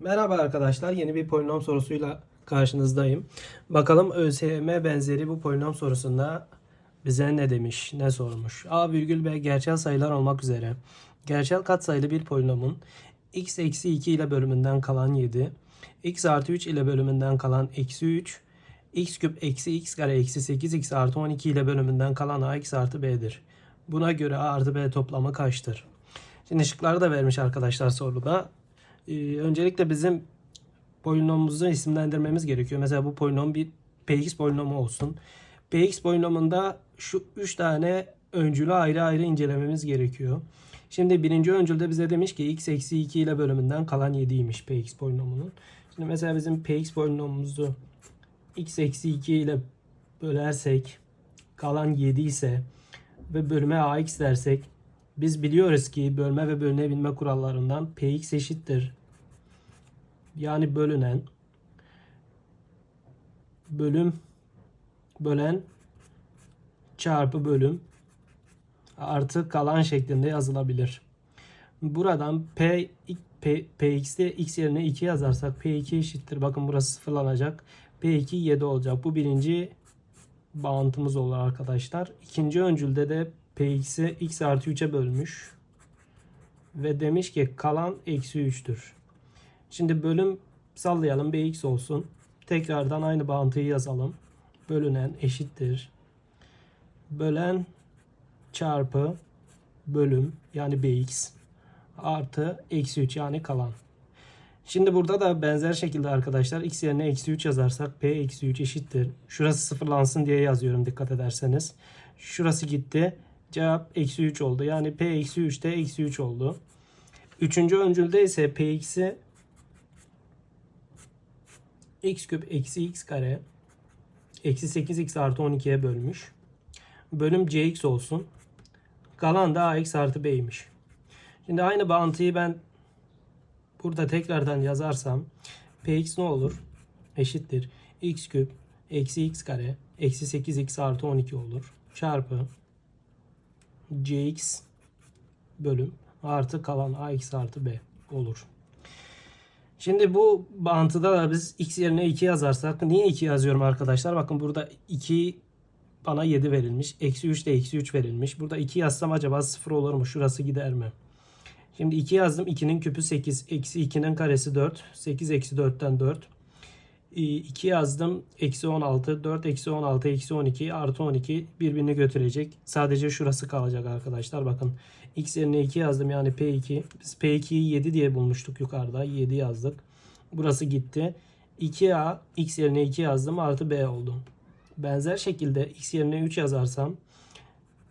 Merhaba arkadaşlar. Yeni bir polinom sorusuyla karşınızdayım. Bakalım ÖSYM benzeri bu polinom sorusunda bize ne demiş, ne sormuş. A virgül B gerçel sayılar olmak üzere. Gerçel katsayılı bir polinomun x eksi 2 ile bölümünden kalan 7, x artı 3 ile bölümünden kalan eksi 3, x küp eksi x kare eksi 8x artı 12 ile bölümünden kalan ax artı b'dir. Buna göre a artı b toplamı kaçtır? Şimdi şıkları da vermiş arkadaşlar soruda. Ee, öncelikle bizim polinomumuzu isimlendirmemiz gerekiyor. Mesela bu polinom bir px polinomu olsun. px polinomunda şu 3 tane öncülü ayrı ayrı incelememiz gerekiyor. Şimdi birinci öncülde bize demiş ki x eksi 2 ile bölümünden kalan 7'ymiş px polinomunun. Şimdi mesela bizim px polinomumuzu x eksi 2 ile bölersek kalan 7 ise ve bölüme ax dersek biz biliyoruz ki bölme ve bölünebilme kurallarından px eşittir. Yani bölünen bölüm bölen çarpı bölüm artı kalan şeklinde yazılabilir. Buradan p, p px'te x yerine 2 yazarsak p2 eşittir. Bakın burası sıfırlanacak. p2 7 olacak. Bu birinci bağıntımız olur arkadaşlar. İkinci öncülde de px'i x artı 3'e bölmüş. Ve demiş ki kalan eksi 3'tür. Şimdi bölüm sallayalım bx olsun. Tekrardan aynı bağıntıyı yazalım. Bölünen eşittir. Bölen çarpı bölüm yani bx artı eksi 3 yani kalan. Şimdi burada da benzer şekilde arkadaşlar x yerine eksi 3 yazarsak p eksi 3 eşittir. Şurası sıfırlansın diye yazıyorum dikkat ederseniz. Şurası gitti. Cevap eksi 3 oldu. Yani p eksi 3 de eksi 3 oldu. Üçüncü öncülde ise px'i x küp eksi x kare eksi 8x artı 12'ye bölmüş. Bölüm cx olsun. Kalan da ax artı b'ymiş. Şimdi aynı bağıntıyı ben burada tekrardan yazarsam px ne olur? Eşittir. x küp eksi x kare eksi 8x artı 12 olur. Çarpı cx bölüm artı kalan ax artı b olur. Şimdi bu bağıntıda da biz x yerine 2 yazarsak niye 2 yazıyorum arkadaşlar? Bakın burada 2 bana 7 verilmiş. Eksi 3 de eksi 3 verilmiş. Burada 2 yazsam acaba 0 olur mu? Şurası gider mi? Şimdi 2 yazdım. 2'nin küpü 8. Eksi 2'nin karesi 4. 8 eksi 4'ten 4. 2 yazdım. Eksi 16. 4 eksi 16 eksi 12 artı 12 birbirini götürecek. Sadece şurası kalacak arkadaşlar. Bakın x yerine 2 yazdım. Yani P2. Biz P2'yi 7 diye bulmuştuk yukarıda. 7 yazdık. Burası gitti. 2A x yerine 2 yazdım. Artı B oldu. Benzer şekilde x yerine 3 yazarsam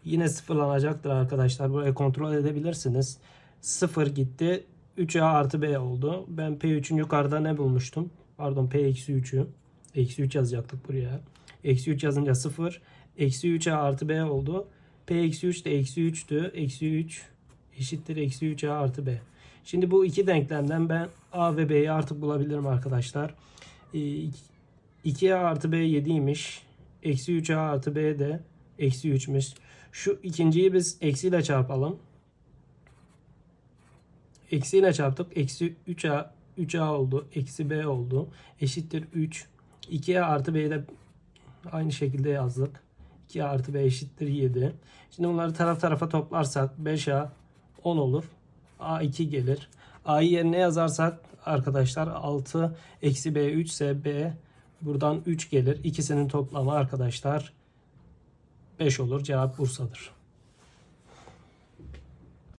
yine sıfırlanacaktır arkadaşlar. Burayı kontrol edebilirsiniz. 0 gitti. 3A artı B oldu. Ben P3'ün yukarıda ne bulmuştum? Pardon P eksi 3'ü. Eksi 3 yazacaktık buraya. Eksi 3 yazınca 0. Eksi 3A artı B oldu. P eksi 3 de eksi 3'tü. Eksi 3 eşittir eksi 3A artı B. Şimdi bu iki denklemden ben A ve B'yi artık bulabilirim arkadaşlar. 2A artı B 7'ymiş. Eksi 3A artı B de eksi 3'müş. Şu ikinciyi biz eksiyle çarpalım. Eksiyle çarptık. Eksi 3A 3A oldu. Eksi B oldu. Eşittir 3. 2A artı B'yi de aynı şekilde yazdık. 2A artı B eşittir 7. Şimdi bunları taraf tarafa toplarsak 5A 10 olur. A2 gelir. A'yı yerine yazarsak arkadaşlar 6 eksi B 3 ise B buradan 3 gelir. İkisinin toplamı arkadaşlar 5 olur. Cevap Bursa'dır.